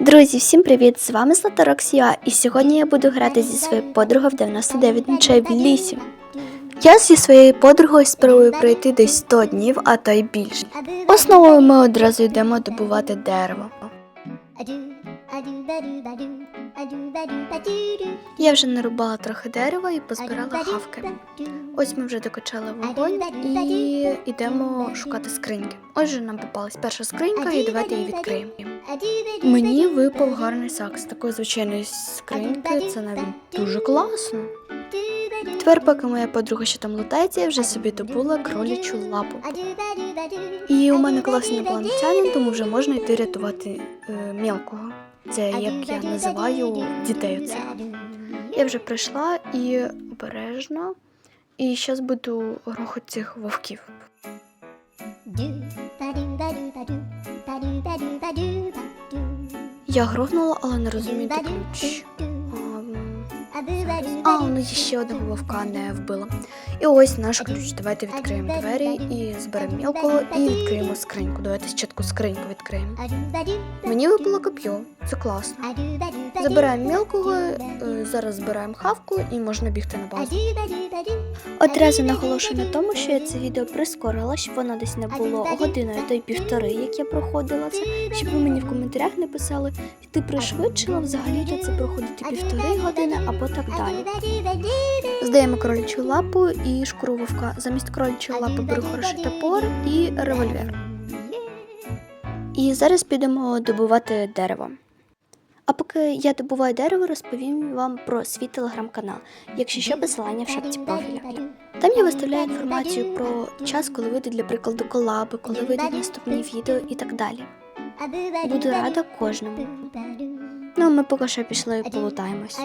Друзі, всім привіт! З вами Злата Роксія, і сьогодні я буду грати зі своєю подругою в 99 ночей в лісі. Я зі своєю подругою спробую пройти десь 100 днів, а то й більше. Основою ми одразу йдемо добувати дерево. Я вже нарубала трохи дерева і позбирала хавки. Ось ми вже докачали вогонь і йдемо шукати скриньки. Ось же нам попалась перша скринька, і давайте її відкриємо. Мені випав гарний сак з такої звичайної скриньки. Це навіть дуже класно. Тепер, поки моя подруга ще там лутається, я вже собі добула кролячу лапу. І у мене класний інопланетянин, тому вже можна йти рятувати е, мілкого. Це як я називаю дітей. Оце. Я вже прийшла і обережно. І зараз буду грохати цих вовків. Я грохнула, але не розумію, ключ. А, ну ще одного вовка не вбила. І ось наш ключ. Давайте відкриємо двері і зберемо мілкого і відкриємо скриньку. Давайте спочатку скриньку відкриємо. Мені випало коп'ю, це класно. Забираємо мілкого, е, зараз збираємо хавку і можна бігти на базу. Одразу наголошую на тому, що я це відео прискорила, щоб воно десь не було годиною та й півтори, як я проходила це, щоб ви мені в коментарях написали, ти пришвидшила взагалі то це проходити півтори години або так далі. Здаємо кролячу лапу і шкуру вовка. Замість кролячої лапи беру хороший топор і револьвер. І зараз підемо добувати дерево. А поки я добуваю дерево, розповім вам про свій телеграм-канал, якщо що посилання в шапці профіля. Там я виставляю інформацію про час, коли вийдуть для прикладу колаби, коли вийдуть наступні відео і так далі. Буду рада кожному. Ну, а ми поки що пішли і полутаємось.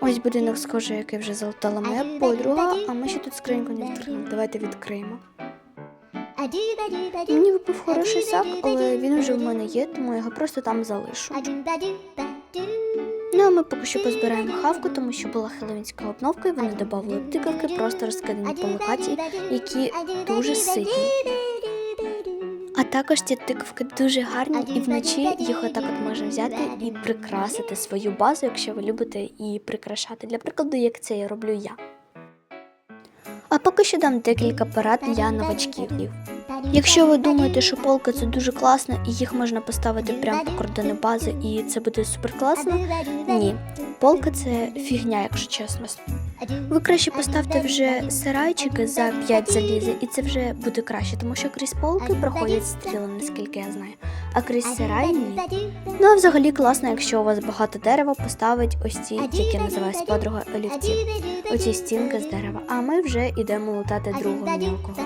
Ось будинок схожий, який вже залутала моя подруга, а ми ще тут скриньку не відкрили. Давайте відкриємо. Мені випав хороший сак, але він вже в мене є, тому я його просто там залишу. Ну а ми поки що позбираємо хавку, тому що була хеловінська обновка, і вони додали тикавки, просто розкидані по локації, які дуже ситні. Також ці тикавки дуже гарні, і вночі їх отак от можна взяти і прикрасити свою базу, якщо ви любите її прикрашати. Для прикладу, як це я роблю я. А поки що дам декілька порад для новачків. Якщо ви думаєте, що полка це дуже класно і їх можна поставити прямо по кордони бази, і це буде супер класно, ні, полка це фігня, якщо чесно. Ви краще поставте вже сарайчики за 5 залізи, і це вже буде краще, тому що крізь полки проходять стріли, наскільки я знаю, а крізь сарай ні. Ну а взагалі класно, якщо у вас багато дерева, поставить ось ці, які називаю з подругою олівці, оці стінки з дерева. А ми вже йдемо лутати другого мілкого.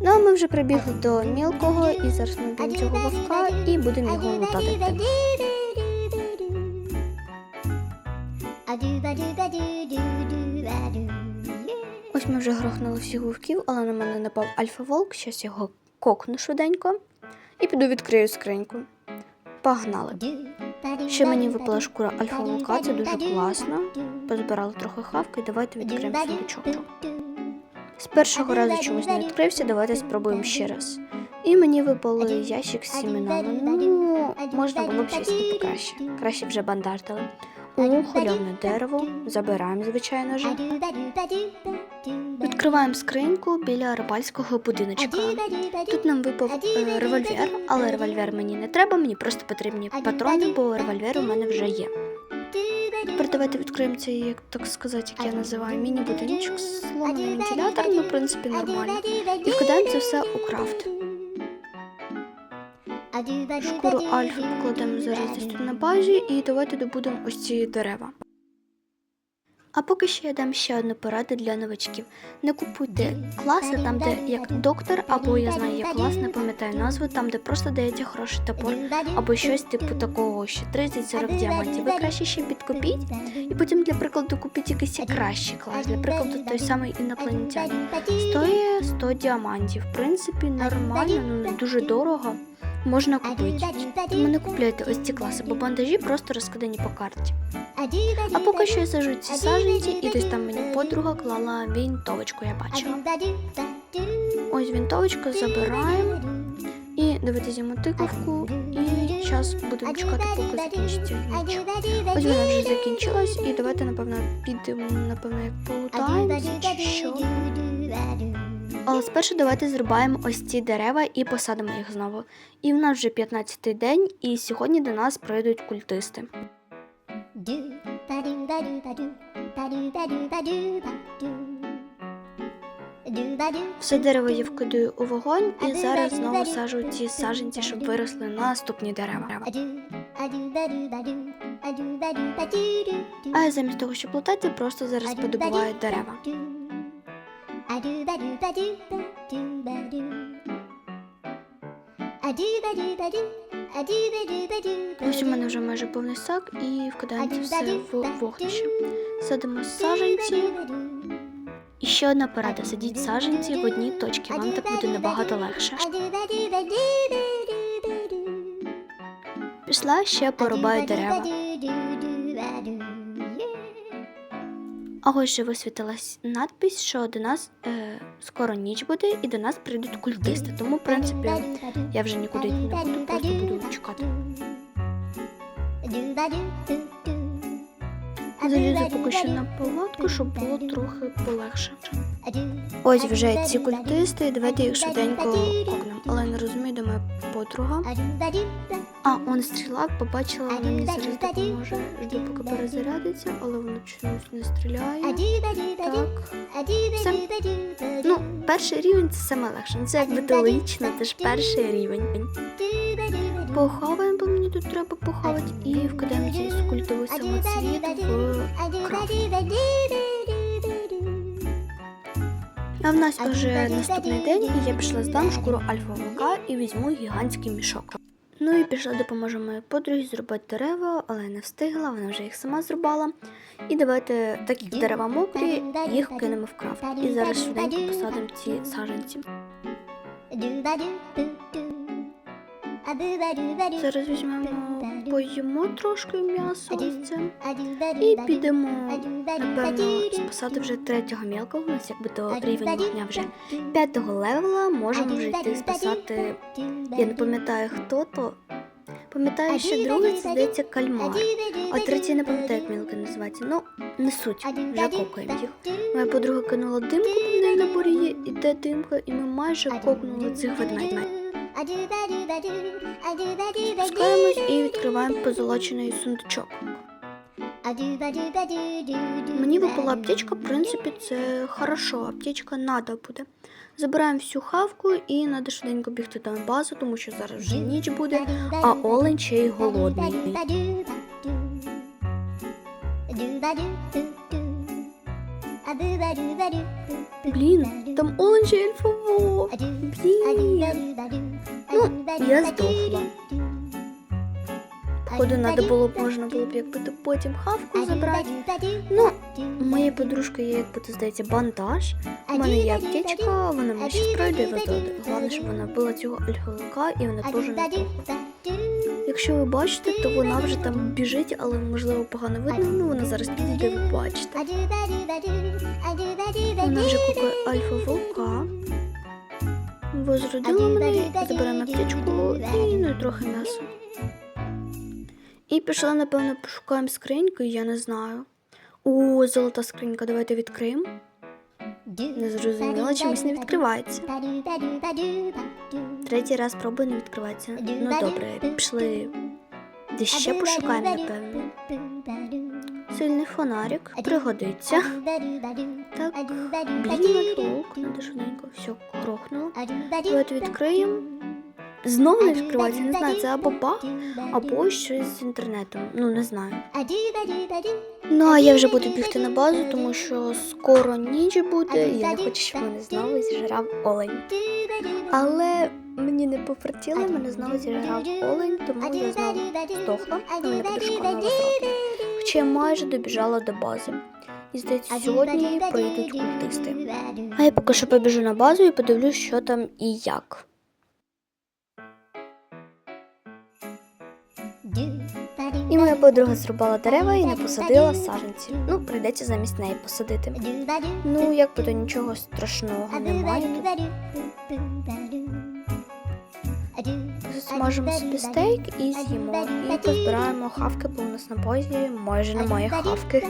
Ну а ми вже прибігли до мілкого і зараз ми б'ємо цього вовка і будемо його лутати. Ось ми вже грохнули всіх вовків, але на мене напав альфа-волк, щас його кокну швиденько і піду відкрию скриньку. Погнали. Ще мені випала шкура альфа-волка, це дуже класно. Позбирали трохи хавки, давайте відкриємо сундучок. З першого разу чомусь не відкрився, давайте спробуємо ще раз. І мені випали ящик з сімінами. Ну, можна було б щось і покраще. Краще вже бандартили. У хольовне дерево, забираємо, звичайно ж. Відкриваємо скриньку біля рибальського будиночка. Тут нам випав е, револьвер, але револьвер мені не треба, мені просто потрібні патрони, бо револьвер у мене вже є. Тепер давайте відкриємо цей, як так сказати, як я називаю, міні-будиночок, сломаний вентилятор, ну, в принципі, нормально. І вкидаємо це все у крафт. Шкуру альфа покладемо зараз десь на базі і давайте добудемо ось ці дерева. А поки що я дам ще одну пораду для новачків. Не купуйте класи там, де як доктор, або я знаю як клас, не пам'ятаю назву, там, де просто дається хороший топор, або щось типу такого, що 30-40 діамантів. Ви краще ще підкупіть, і потім для прикладу купіть якийсь кращий клас. Для прикладу той самий інопланетянин. Стоїть 100 діамантів. В принципі, нормально, ну дуже дорого. Можна купити. Тому не купляйте ось ці класи, бо бандажі просто розкидані по карті. А поки що я сажу ці саженці, і десь там мені подруга клала вінтовочку, я бачила. Ось вінтовочку забираємо. І давайте з'їмо тиковку. І зараз будемо чекати, поки закінчиться ніч. Ось вона вже закінчилась, і давайте, напевно, підемо, напевно, як полутаємося чи що. Але спершу давайте зрубаємо ось ці дерева і посадимо їх знову. І в нас вже 15-й день, і сьогодні до нас прийдуть культисти. Все дерево я вкидаю у вогонь і зараз знову сажу ці саженці, щоб виросли наступні дерева. А я замість того, щоб лутати, просто зараз подобуваю дерева. Ось у мене вже майже повний сак і вкидаємо це все в вогнище. Садимо саженці. І ще одна порада: садіть саженці в одній точці, вам так буде набагато легше. Пішла ще порубаю дерева. А ось же висвітилась надпись, що до нас е, скоро ніч буде і до нас прийдуть культисти. Тому, в принципі, я вже нікуди не буду, просто буду чекати. Залізу поки що на палатку, щоб було трохи полегше. Ось вже ці культисти, давайте їх швиденько кокнемо. Але не розумію, де моя подруга. А, он стріла, побачила, вона мені зараз допоможе. Жду, поки перезарядиться, але вона чомусь не стріляє. Так. Все. Ну, перший рівень це саме легше. Ну, Це якби то це ж перший рівень. Похаваємо, бо мені тут треба похавати, і вкидаємо цей культовий самоцвіт в крафт. А в нас вже наступний день, і я пішла здам шкуру альфа-вовка і візьму гігантський мішок. Ну і пішла допоможу моїй подругі зробити дерева, але не встигла, вона вже їх сама зрубала. І давайте, так як дерева мокрі, їх кинемо в крафт. І зараз швиденько посадимо ці саженці. Зараз візьмемо, поїмо трошки ось це. І підемо, напевно, спасати вже третього мілкого. У нас якби то рівень вогня вже п'ятого левела. Можемо вже йти спасати. Я не пам'ятаю хто то. Пам'ятаю, що другий це здається кальмар, а третій не пам'ятаю, як мілки називається. Ну, не суть, вже кокаємо їх. Моя подруга кинула димку, в неї на борі іде димка, і ми майже кокнули цих ведмедів. Спускаємось і відкриваємо позолочений сундучок. Мені випала аптечка, в принципі, це хорошо. Аптечка надо буде. Забираємо всю хавку і треба швиденько бігти на базу, тому що зараз вже ніч буде, а олень ще й голодний. Блін, там й альфа-вовк. Блін. Ну, я здохла. Походу, треба було б, можна було б якби то потім хавку забрати. Ну, моєї подружки є, якби то здається, бандаж. У мене є аптечка, вона мені ще пройде. Головне, щоб вона била цього альфа-вовка і вона теж не. Якщо ви бачите, то вона вже там біжить, але можливо погано видно. Ну, вона зараз підійде, ви бачите. Вона вже купує альфа-вовка. Возродила мене, заберемо аптечку і ну, трохи м'яса. І пішла, напевно, пошукаємо скриньку, я не знаю. О, золота скринька, давайте відкриємо. Не зрозуміло, чомусь не відкривається. Третій раз пробую не відкривається. Ну добре, пішли. Де ще пошукаємо, напевно. Сильний фонарик пригодиться. Так, блін, лук, надо швиденько. Все, крохнуло. От відкриємо. Знову не відкривається, не знаю, це або баг, або щось з інтернетом. Ну, не знаю. Ну, а я вже буду бігти на базу, тому що скоро ніч буде, і я не хочу, щоб мене знову зіжрав олень. Але мені не попритіли, мене знову зіжрав олень, тому я знову здохла, мене подружка зразу. Хоча я майже добіжала до бази. І здається, сьогодні прийдуть культисти. А я поки що побіжу на базу і подивлюсь, що там і як. І моя подруга зрубала дерева і не посадила саджанці. Ну, прийдеться замість неї посадити. Ну, як би то нічого страшного немає. Тут смажемо собі стейк і з'їмо. І позбираємо хавки, бо у нас на бозі майже немає хавки.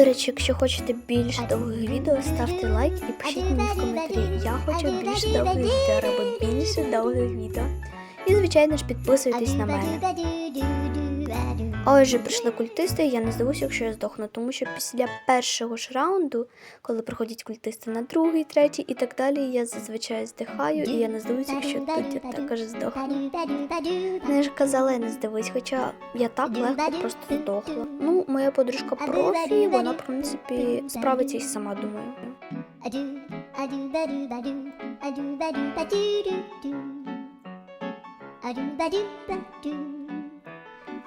До речі, якщо хочете більш довгих відео, ставте лайк і пишіть мені в коментарі. Я хочу більш довгих відео, або більше довгих відео. І, звичайно ж, підписуйтесь на мене. А Отже, прийшли культисти, і я не здивуюся, якщо я здохну, тому що після першого ж раунду, коли приходять культисти на другий, третій і так далі, я зазвичай здихаю, і я не здивуюся, якщо тут я також здохну. Не ж казала, я не здивуюсь, хоча я так легко просто здохла. Ну, моя подружка профі, вона, в принципі, справиться і сама думаю.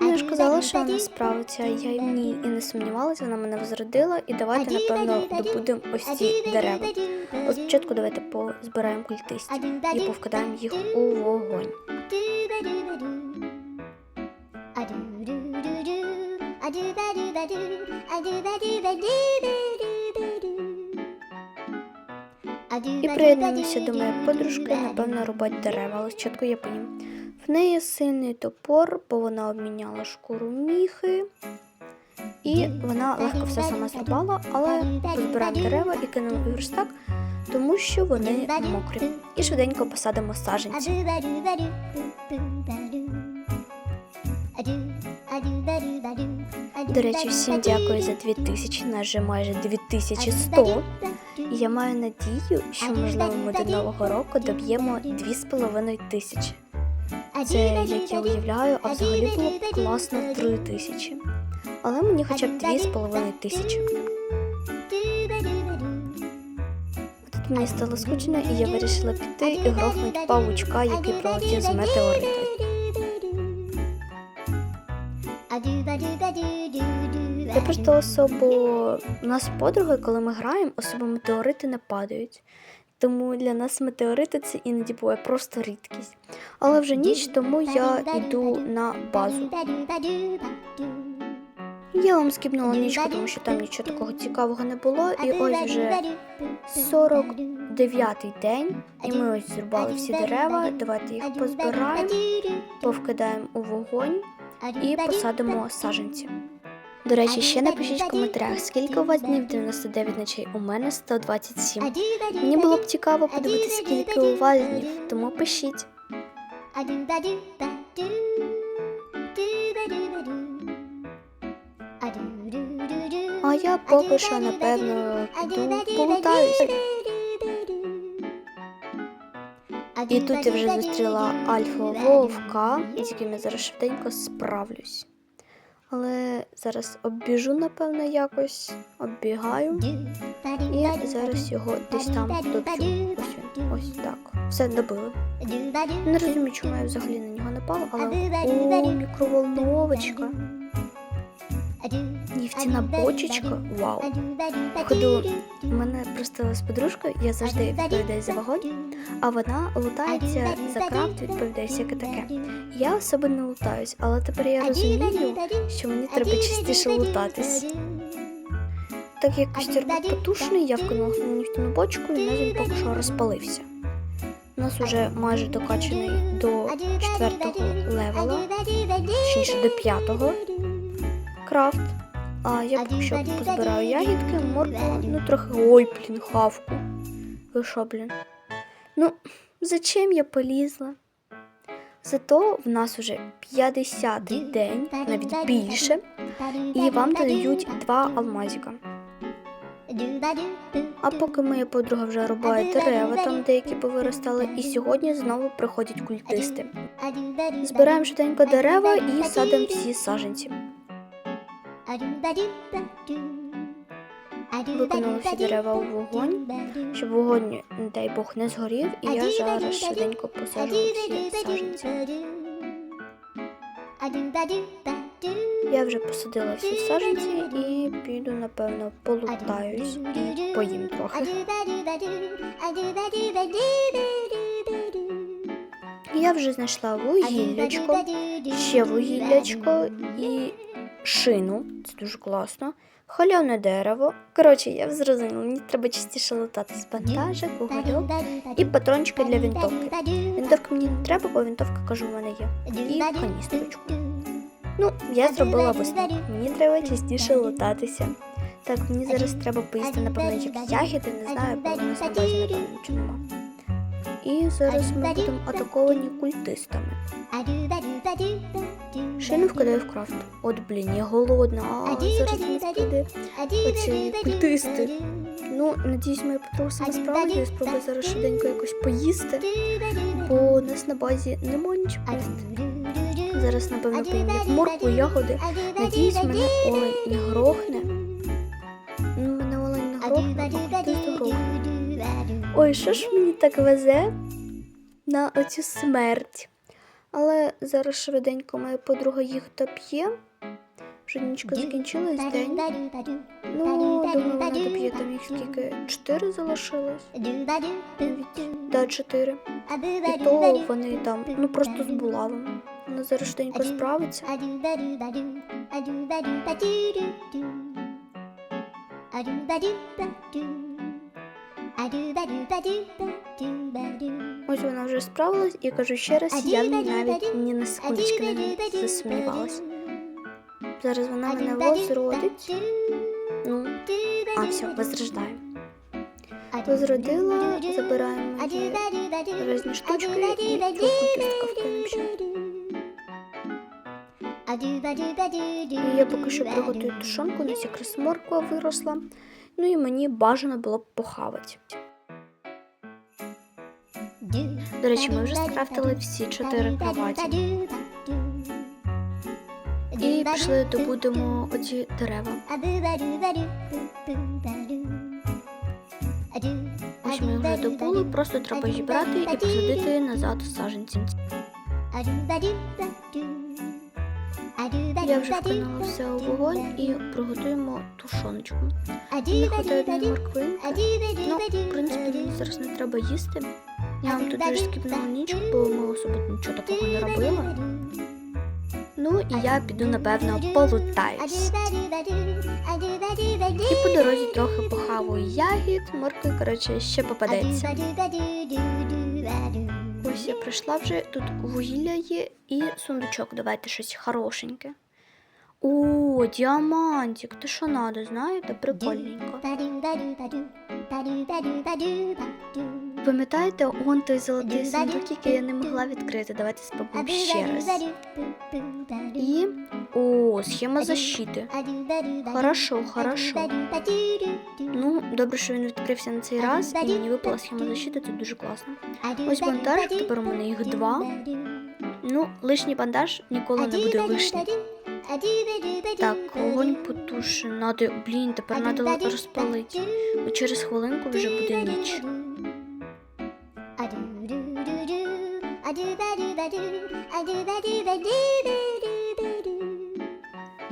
Ну, я ж казала, що вона справиться, я в ній і не сумнівалася, вона мене возродила, і давайте, напевно, добудемо ось ці дерева. От спочатку давайте позбираємо культистів і повкидаємо їх у вогонь. І приєдналися до моєї подружки, напевно, рубати дерева, але спочатку я поїм. В неї сильний топор, бо вона обміняла шкуру міхи. І вона легко все сама зрубала, але позбираємо дерева і кинули у верстак, тому що вони мокрі. І швиденько посадимо саджанці. До речі, всім дякую за 2000, нас вже майже 2100. І я маю надію, що можливо ми до нового року доб'ємо 2,5 тисячі. Це як я уявляю, а взагалі було б класно 3 тисячі. Але мені хоча б 2,5 тисячі. Тут мені стало скучно, і я вирішила піти і грохнути павучка, який пролетів з метеорита. Я просто особо у нас з подругою, коли ми граємо, особо метеорити не падають. Тому для нас метеорити це іноді буває просто рідкість. Але вже ніч, тому я йду на базу. Я вам скіпнула нічку, тому що там нічого такого цікавого не було. І ось вже 49-й день, і ми ось зрубали всі дерева. Давайте їх позбираємо, повкидаємо у вогонь і посадимо саджанці. До речі, ще напишіть в коментарях, скільки у вас днів 99 ночей. У мене 127. Мені було б цікаво подивитися, скільки у вас днів, тому пишіть. А я поки що, напевно, полутаюся. І тут я вже зустріла альфа вовка, з яким я зараз швиденько справлюсь. Але зараз оббіжу, напевно, якось, оббігаю. І зараз його десь там доб'ю. Ось ось так. Все добили. Не розумію, чому я взагалі на нього напала, але о, мікроволновочка. Нефтяна бочечка. Вау. Походу, у мене просто з подружкою, я завжди відповідаю за вогонь, а вона лутається за крафт, відповідає всяке таке. Я особо не лутаюсь, але тепер я розумію, що мені треба частіше лутатись. Так як костер був потушений, я вкинула на нефтяну бочку і на він поки що розпалився. У нас уже майже докачаний до четвертого левела, точніше до п'ятого крафт. А я поки що позбираю ягідки, моркву, ну трохи. Ой, блін, хавку. Ви що, блін? Ну, зачем я полізла? Зато в нас уже 50-й день, навіть більше, і вам додають два алмазика. А поки моя подруга вже рубає дерева, там деякі повиростали, і сьогодні знову приходять культисти. Збираємо швиденько дерева і садимо всі саджанці. Викинули дерева у вогонь, щоб вогонь, не дай Бог, не згорів, і я зараз швиденько посаджу всі саджанці. Я вже посадила всі саджанці і піду, напевно, полутаюсь і поїм трохи. Я вже знайшла вугіллячко, ще вугіллячко і шину. Це дуже класно. Халявне дерево. Коротше, я зрозуміла, мені треба частіше летати з бандажик, угольок і патрончики для вінтовки. Вінтовка мені не треба, бо вінтовка, кажу, в мене є. І каністрочку. Ну, я зробила висновок. Мені треба частіше летатися. Так, мені зараз треба поїсти, напевно, якісь ягіди, не знаю, бо в нас на базі, напевно, нічого нема. І зараз ми будемо атаковані культистами. Шину вкидаю в крафт. От, блін, я голодна, а зараз не вкиде оці культисти. Ну, надіюсь, моя подруга саме я спробую зараз швиденько якось поїсти, бо у нас на базі немає нічого. Зараз, напевно, поїм як моркву, ягоди. Надіюсь, мене олень не грохне. Ой, що ж мені так везе на оцю смерть. Але зараз швиденько моя подруга їх доп'є. Вже нічка закінчилась день. Ну, думаю, вона доп'є там їх скільки? Чотири залишилось? Да, чотири. І то вони там, ну просто з булавами. Вона зараз швиденько справиться. Ось вона вже справилась і кажу ще раз, я навіть ні на секундочки не засумнівалась. Зараз вона мене возродить. Ну, а все, возрождаємо. Возродила, забираємо її різні штучки і цю культистика вкинемо ще. І я поки що приготую тушонку, у нас якраз морква виросла. Ну і мені бажано було б похавати. До речі, ми вже скрафтили всі чотири кроваті. І пішли добудемо оці дерева. Ось ми вже добули, просто треба зібрати і посадити назад саджанці. Я вже вкинула все у вогонь і приготуємо тушоночку. Не хватає одної морквинки. Ну, в принципі, мені зараз не треба їсти. Я вам тут вже скіпнула нічку, бо ми особо нічого такого не робили. Ну і я піду, напевно, полутаюсь. І по дорозі трохи похаваю ягід, моркви, коротше, ще попадеться. Ось я прийшла вже, тут вугілля є і сундучок. Давайте щось хорошеньке. О, діамантик, то що надо, знаєте, прикольненько. Пам'ятаєте, он той золотий сундук, який я не могла відкрити. Давайте спробуємо ще раз. І о, схема защити. Хорошо, хорошо. Ну, добре, що він відкрився на цей раз, і мені випала схема защити, це дуже класно. Ось бандаж, тепер у мене їх два. Ну, лишній бандаж ніколи не буде лишній. Так, вогонь потушений. Надо, блін, тепер треба розпалити. Бо через хвилинку вже буде ніч.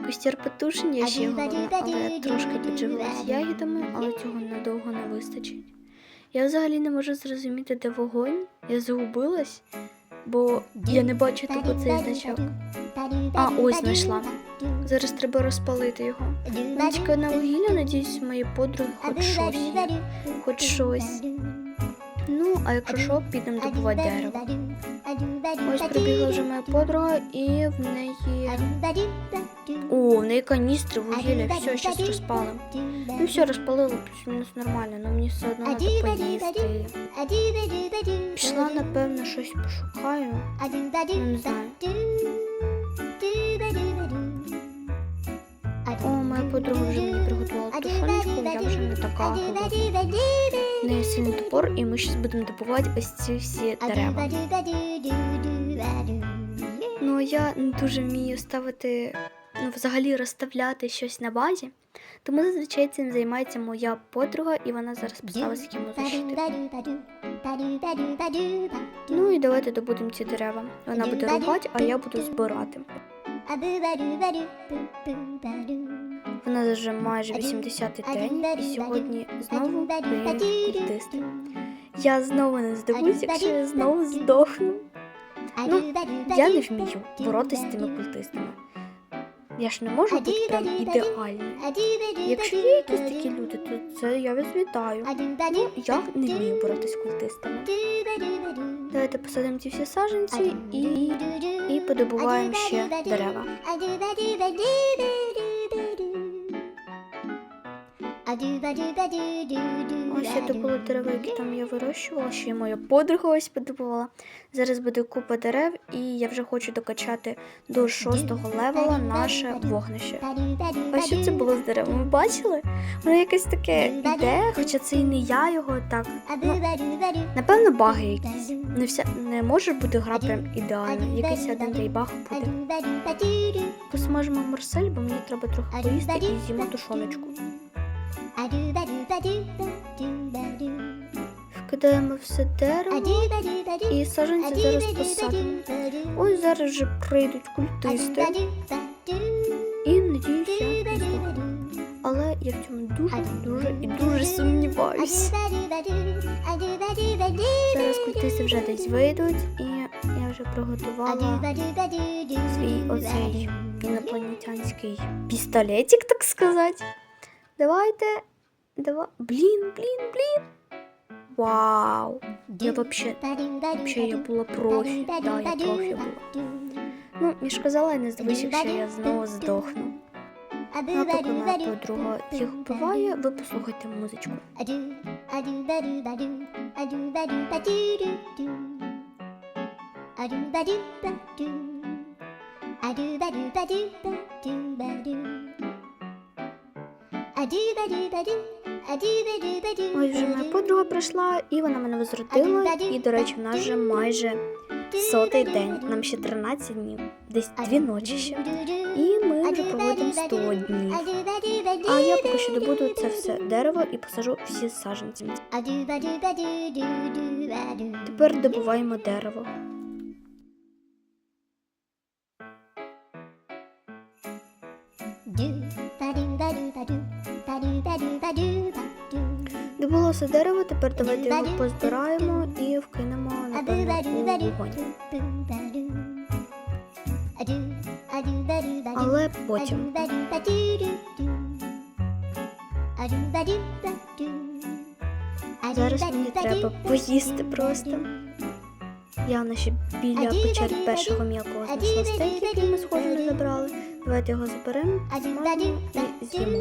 Костер потушений, я ще голодна, але трошки підживилась ягідами, але цього надовго не вистачить. Я взагалі не можу зрозуміти, де вогонь. Я загубилась, бо я не бачу тут цей значок. А, ось знайшла. Зараз треба розпалити його. Начка на вугілля, надіюсь, у моєї подруги хоч щось. Хоч щось. Ну, а якщо що, підемо добувати дерево. Ось прибігла вже моя подруга, і в неї. О, в неї каністри, вугілля, все, зараз розпалимо. Ну все, розпалила, плюс-мінус нормально, але мені все одно треба поїсти. Пішла, напевно, щось пошукаю. Ну, не знаю. Подруга вже мені приготувала тушоночку, я вже не така голодна. В неї сильний топор, і ми зараз будемо добувати ось ці всі дерева. Ну, а я не дуже вмію ставити, ну, взагалі розставляти щось на базі. Тому зазвичай цим займається моя подруга, і вона зараз поставила схему защити. Ну і давайте добудемо ці дерева. Вона буде рубати, а я буду збирати. У нас вже майже 80-й день, і сьогодні знову культисти. Я знову не здивуюсь, якщо я знову здохну. Ну, я не вмію боротися з тими культистами. Я ж не можу бути прям ідеальною. Якщо є якісь такі люди, то це я вас вітаю. Ну, я не вмію боротися з культистами. Давайте посадимо ці всі саджанці і, і подобуваємо ще дерева. Ось я добула дерева, які там я вирощувала, ще й моя подруга ось подобувала. Зараз буде купа дерев, і я вже хочу докачати до шостого левела наше вогнище. А що це було з деревом? Ви бачили? Воно якесь таке іде, хоча це і не я його так. Ну, напевно, баги якісь. Не вся не може бути гра прям ідеальна. Якийсь один той баг буде. Посмажимо морсель, бо мені треба трохи поїсти і з'їмо тушоночку. Вкидаємо все дерево і саджанці зараз посадимо. Ось зараз вже прийдуть культисти. І надіюся. Але я в цьому дуже, дуже і дуже сумніваюсь. Зараз культисти вже десь вийдуть, і я вже приготувала свій оцей інопланетянський пістолетик, так сказати. Давайте. Давай. Блін, блін, блін. Вау. Я вообще, вообще я була профі. Да, я профі була. Ну, я ж казала, я не здивуюсь, якщо я знову здохну. Ну, а поки моя подруга їх вбиває, ви послухайте музичку. Ось вже моя подруга прийшла, і вона мене возродила. І, до речі, в нас вже майже сотий день. Нам ще 13 днів, десь дві ночі ще. І ми вже проводимо 100 днів. А я поки що добуду це все дерево і посажу всі саджанці. Тепер добуваємо дерево. Добуло все дерево, тепер давайте його позбираємо і вкинемо напевно, у вогонь. Але потім. Зараз мені треба поїсти просто. Я наші біля печери першого м'якого знайшла стейк, який ми схоже не забрали. Давайте його заберемо, і з'їмо.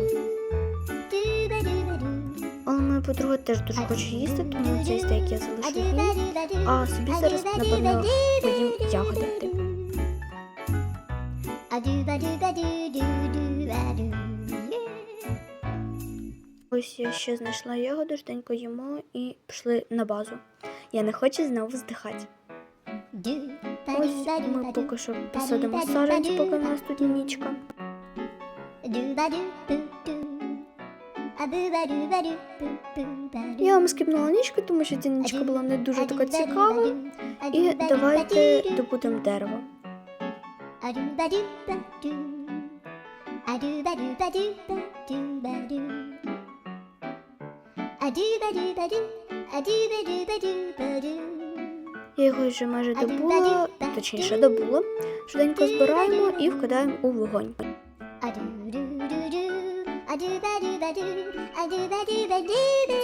Моя подруга теж дуже хоче їсти, тому цей стейк я залишу. А собі зараз, напевно, поїм ягоди. Ось я ще знайшла ягоду, жденько їмо і пішли на базу. Я не хочу знову здихати. Ось ми поки що посадимо саджанці, поки в нас тут нічка. Я вам скипнула нічку, тому що ця нічка була не дуже така цікава. І давайте добудемо дерево. Я його вже майже добула, точніше добула. Швиденько збираємо і вкидаємо у вогонь.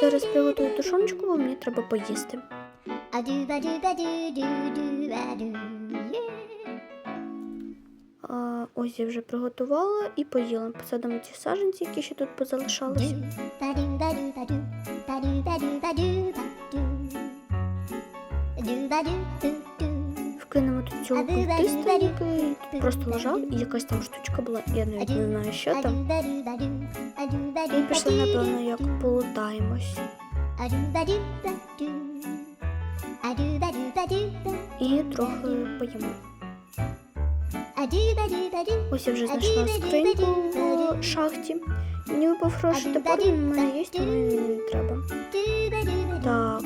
Зараз приготую тушоночку, бо мені треба поїсти. А, ось я вже приготувала і поїла. Посадимо ті саджанці, які ще тут позалишалися. Вкинемо тут цього культиста, який просто лежав, і якась там штучка була, я не знаю, що там. І пішли, напевно, як полутаємось. І трохи поїмо. Ось я вже знайшла скриньку в шахті. Мені випав хороший він в мене є, тому мені не треба. Так.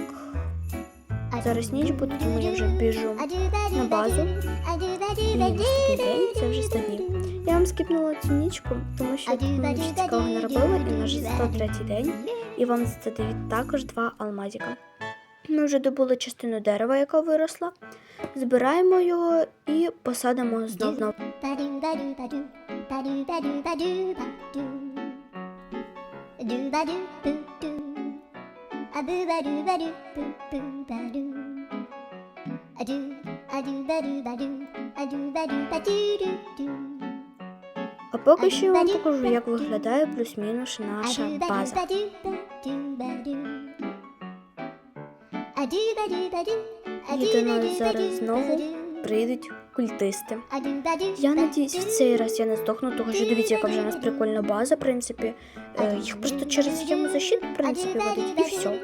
Зараз ніч буде, тому я вже біжу на базу. І наступний день це вже 100 днів. Я вам скипнула цю нічку, тому що нічого цікавого не робила, і вже 103 день. І вам задають також два алмазика. Ми вже добули частину дерева, яка виросла. Збираємо його і посадимо знов на А поки що я вам покажу, як виглядає плюс-мінус наша база. І до нас зараз знову прийдуть культисти. Я надіюсь, в цей раз я не здохну, тому що дивіться, яка вже у нас прикольна база, в принципі. Е, їх просто через схему защити, в принципі, ведуть, і все.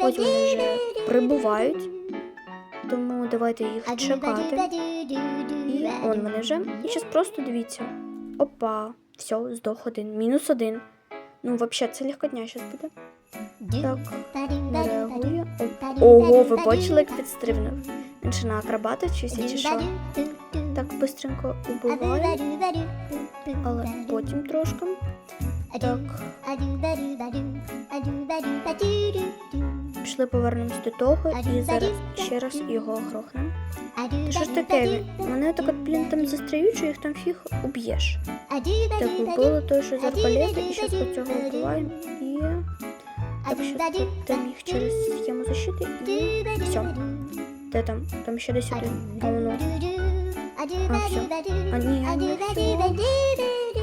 Ось вони вже прибувають, тому давайте їх чекати. І он вони вже. І зараз просто дивіться. Опа, все, здох один. Мінус один. Ну, взагалі, це легкотня зараз буде. Так, реагує. Ого, ви бачили, як підстрибнув? Він ще на акробата вчився чи що? Так швидко убиває, але потім трошки. Так, пішли повернемось до того і зараз ще раз його грохнемо. Що ж таке? Вони так от, блін, там застряють, що їх там фіг уб'єш. Так, вбили той, що з арбалета, і зараз по цього вбиваємо. І... Так, щас там їх через схему защити і все. Де там? Там ще десь один. А воно. Все.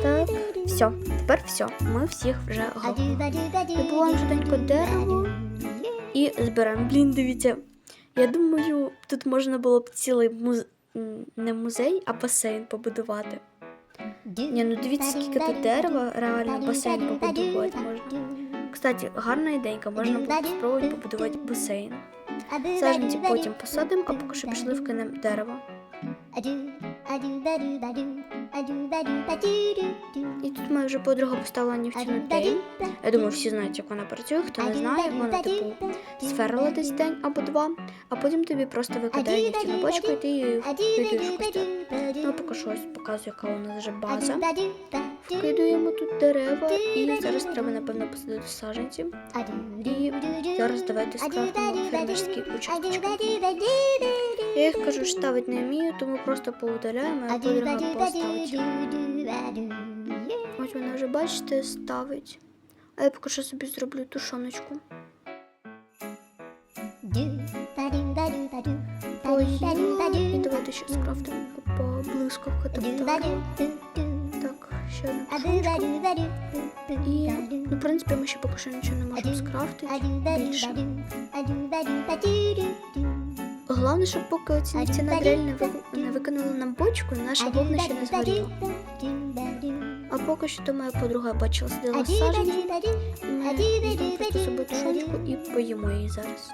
Так, все. Тепер все. Ми всіх вже готові. Швиденько дерево і збираємо. Блін, дивіться. Я думаю, тут можна було б цілий муз... не музей, а басейн побудувати. Ні, ну дивіться, скільки тут дерева, реально басейн побудувати можна. Кстати, гарна ідейка, можна було спробувати побудувати басейн. Саженці потім посадимо, а поки що пішли вкинемо дерево. І тут моя вже подруга поставила нефтяну день. Я думаю, всі знають, як вона працює. Хто не знає, вона типу сферила десь день або два, а потім тобі просто викидає нефтяну бочку і ти її вкидуєш в костер. Ну, поки що ось показую, яка у нас вже база. Вкидуємо тут дерева і зараз треба, напевно, посадити саженці. І зараз давайте скрафтимо фермерські участочки. Я їх кажу, що ставить не вмію, тому просто поудаляємо, а подруга поставить. Ось вона вже, бачите, ставить. А я поки що собі зроблю тушоночку. І давайте ще скрафтимо блискавка. Так, ще одну. І, ну, в принципі, ми ще поки що нічого не можемо скрафтити більше. Головне, щоб поки оці нефтяна дрель не, ви... не викинула нам бочку, наше вогнище не згоріла. А поки що то моя подруга бачила, сиділа з саженці. Ми візьмемо собі з і поїмо її зараз.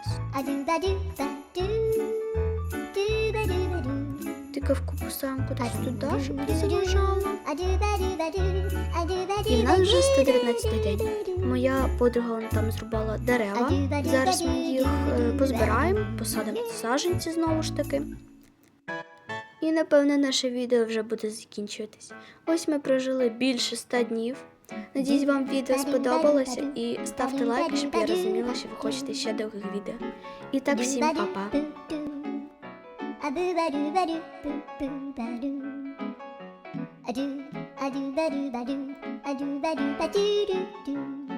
Тикавку поставимо кудись туди, щоб не заважало. І в нас вже 119 день. Моя подруга вон там зрубала дерева. Зараз ми їх е, позбираємо, посадимо саженці знову ж таки. І напевне наше відео вже буде закінчуватись. Ось ми прожили більше 100 днів. Надіюсь, вам відео сподобалося і ставте лайк, щоб я розуміла, що ви хочете ще довгих відео. І так всім па-па. a boo ba doo ba doo boo boo ba doo a doo a doo ba doo ba doo a doo ba doo ba doo doo doo